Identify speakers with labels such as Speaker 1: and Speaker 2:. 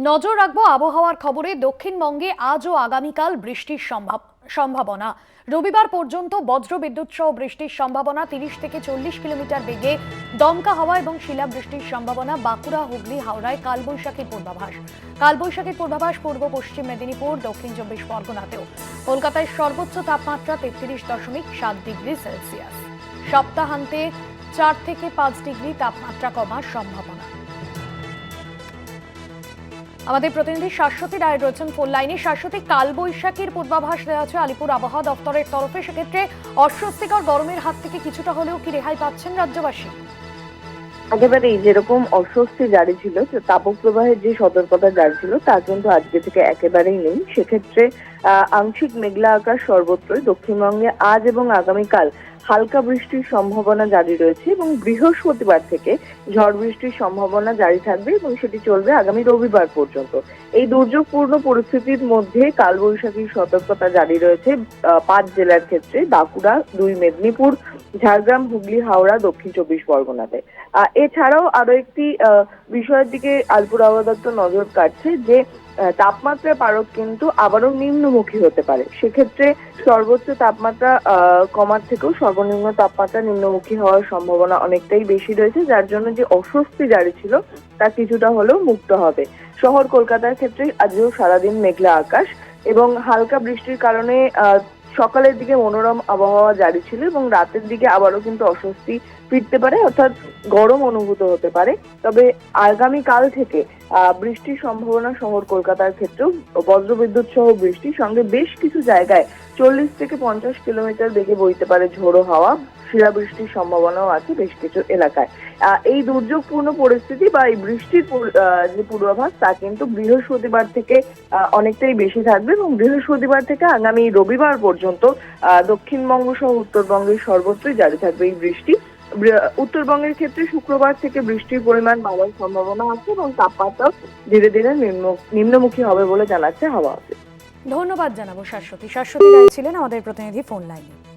Speaker 1: নজর রাখব আবহাওয়ার খবরে। দক্ষিণবঙ্গে আজ ও আগামীকাল বৃষ্টির সম্ভাব- সম্ভাবনা। রবিবার পর্যন্ত বজ্র বিদ্যুৎ সহ বৃষ্টির সম্ভাবনা তিরিশ থেকে চল্লিশ কিলোমিটার বেগে। দমকা হাওয়া এবং শিলাবৃষ্টির সম্ভাবনা বাঁকুড়া, হুগলি, হাওড়ায় কালবৈশাখীর পূর্বাভাস। কালবৈশাখীর পূর্বাভাস পূর্ব পশ্চিম মেদিনীপুর, দক্ষিণ চব্বিশ পরগনাতেও। কলকাতায় সর্বোচ্চ তাপমাত্রা তেত্রিশ দশমিক সাত ডিগ্রি সেলসিয়াস। সপ্তাহান্তে চার থেকে পাঁচ ডিগ্রি তাপমাত্রা কমার সম্ভাবনা। আমাদের প্রতিনিধি শাশ্বতী রায় রয়েছেন ফোন লাইনে শাশ্বতী, কালবৈশাখীর পূর্বাভাস দেওয়া আছে আলিপুর আবহাওয়া দপ্তরের তরফে। সেক্ষেত্রে অস্বস্তিকর গরমের হাত থেকে কিছুটা হলেও কি রেহাই পাচ্ছেন রাজ্যবাসী?
Speaker 2: একেবারেই যেরকম অস্বস্তি জারি ছিল তাপক প্রবাহের যে সতর্কতা জারি ছিল, তা কিন্তু আজকে থেকে একেবারেই নেই। সেক্ষেত্রে আংশিক মেঘলা আকাশ সর্বত্রই, দক্ষিণবঙ্গে আজ এবং আগামীকাল হালকা বৃষ্টির সম্ভাবনা জারি রয়েছে এবং বৃহস্পতিবার থেকে ঝড় বৃষ্টির সম্ভাবনা জারি থাকবে এবং সেটি চলবে আগামী রবিবার পর্যন্ত। এই দুর্যোগপূর্ণ পরিস্থিতির মধ্যে কালবৈশাখীর সতর্কতা জারি রয়েছে পাঁচ জেলার ক্ষেত্রে, বাঁকুড়া, দুই মেদিনীপুর ঝাড়গ্রাম, হুগলি, হাওড়া, দক্ষিণ চব্বিশ পরগনাতে। এছাড়াও আরও একটি বিষয়ের দিকে আলপুর দপ্তর নজর কাটছে যে তাপমাত্রা পারক কিন্তু আবারও নিম্নমুখী হতে পারে। সেক্ষেত্রে সর্বোচ্চ তাপমাত্রা কমার থেকেও সর্বনিম্ন তাপমাত্রা নিম্নমুখী হওয়ার সম্ভাবনা অনেকটাই বেশি রয়েছে, যার জন্য যে অস্বস্তি জারি ছিল, তা কিছুটা হলেও মুক্ত হবে। শহর কলকাতার ক্ষেত্রে আজও সারাদিন মেঘলা আকাশ এবং হালকা বৃষ্টির কারণে সকালের দিকে মনোরম আবহাওয়া জারি ছিল এবং রাতের দিকে আবারও কিন্তু অস্বস্তি ফিরতে পারে, অর্থাৎ গরম অনুভূত হতে পারে। তবে আগামী কাল থেকে বৃষ্টির সম্ভাবনা শহর কলকাতার ক্ষেত্রেও, বজ্রবিদ্যুৎ সহ বৃষ্টির সঙ্গে বেশ কিছু জায়গায় চল্লিশ থেকে পঞ্চাশ কিলোমিটার বেগে বইতে পারে ঝোড়ো হাওয়া, শিলাবৃষ্টির সম্ভাবনাও আছে বেশ কিছু এলাকায়। এই দুর্যোগপূর্ণ পরিস্থিতি বা এই বৃষ্টির যে পূর্বাভাস, তা কিন্তু বৃহস্পতিবার থেকে অনেকটাই বেশি থাকবে এবং বৃহস্পতিবার থেকে আগামী রবিবার পর্যন্ত দক্ষিণবঙ্গ সহ উত্তরবঙ্গের সর্বত্রই জারি থাকবে এই বৃষ্টি। উত্তরবঙ্গের ক্ষেত্রে শুক্রবার থেকে বৃষ্টির পরিমাণ বাড়ার সম্ভাবনা আছে এবং তাপমাত্রা ধীরে ধীরে নিম্ন- নিম্নমুখী হবে বলে জানাচ্ছে হাওয়া অফিস
Speaker 1: ধন্যবাদ জানাব শাশ্বতী। শাশ্বতী রায় ছিলেন আমাদের প্রতিনিধি ফোন লাইনে।